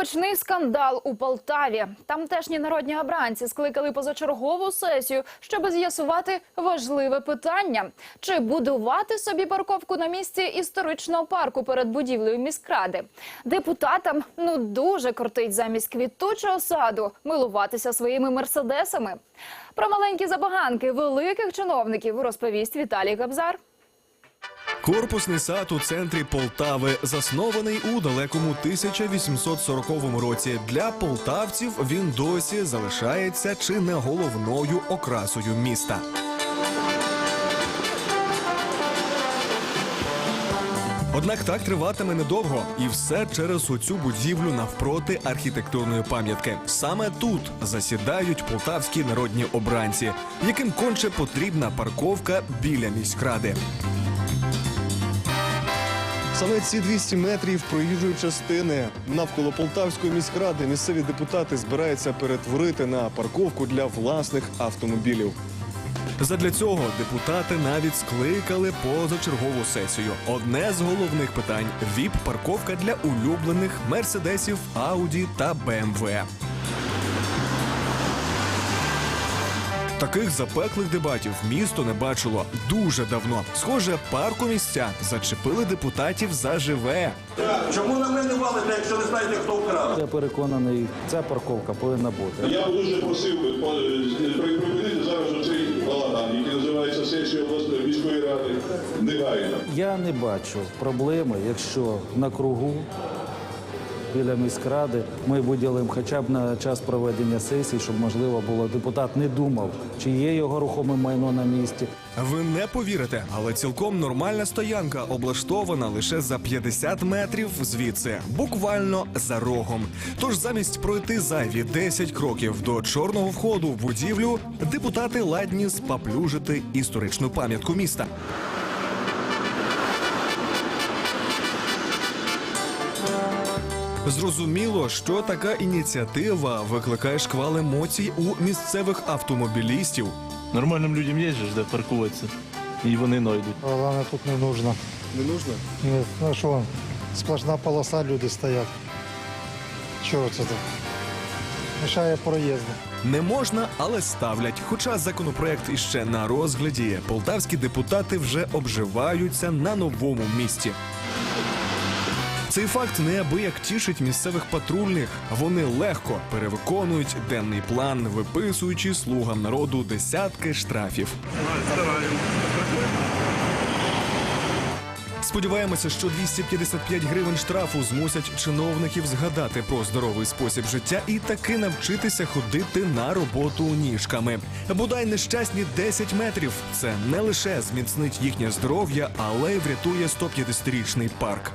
Гучний скандал у Полтаві. Тамтешні народні обранці скликали позачергову сесію, щоб з'ясувати важливе питання: чи будувати собі парковку на місці історичного парку перед будівлею міськради. Депутатам ну дуже кортить замість квітучого саду милуватися своїми мерседесами. Про маленькі забаганки великих чиновників розповість Віталій Габзар. Корпусний сад у центрі Полтави заснований у далекому 1840 році. Для полтавців він досі залишається чи не головною окрасою міста. Однак так триватиме недовго, і все через оцю будівлю навпроти архітектурної пам'ятки. Саме тут засідають полтавські народні обранці, яким конче потрібна парковка біля міськради. Саме ці 200 метрів проїжджої частини навколо Полтавської міськради місцеві депутати збираються перетворити на парковку для власних автомобілів. Задля цього депутати навіть скликали позачергову сесію. Одне з головних питань віп-парковка для улюблених мерседесів, Ауді та БМВ. Таких запеклих дебатів місто не бачило дуже давно. Схоже, парку місця зачепили депутатів заживе. Чому на мене валите, якщо не знаєте, хто вкрав? Я переконаний, ця парковка повинна бути. Я б дуже просив е, по- припинити зараз оцей балаган, який називається сесія обласної міської ради, негайно. Я не бачу проблеми, якщо на кругу біля міськради ми виділимо хоча б на час проведення сесії, щоб можливо було депутат не думав, чи є його рухоме майно на місці. Ви не повірите, але цілком нормальна стоянка облаштована лише за 50 метрів звідси, буквально за рогом. Тож замість пройти зайві 10 кроків до чорного входу в будівлю, депутати ладні спаплюжити історичну пам'ятку міста. Зрозуміло, що така ініціатива викликає шквал емоцій у місцевих автомобілістів. Нормальним людям є ж де паркуватися. І вони знайдуть. Вона тут не нужна. Не нужно? Ні, ну що, сплошна полоса, люди стоять. Чого це так? Мішає проїзду. Не можна, але ставлять. Хоча законопроект іще на розгляді, полтавські депутати вже обживаються на новому місці. Цей факт неабияк тішить місцевих патрульних. Вони легко перевиконують денний план, виписуючи слугам народу десятки штрафів. Сподіваємося, що 255 гривень штрафу змусять чиновників згадати про здоровий спосіб життя і таки навчитися ходити на роботу ніжками. Бодай нещасні 10 метрів. Це не лише зміцнить їхнє здоров'я, але й врятує 150-річний парк.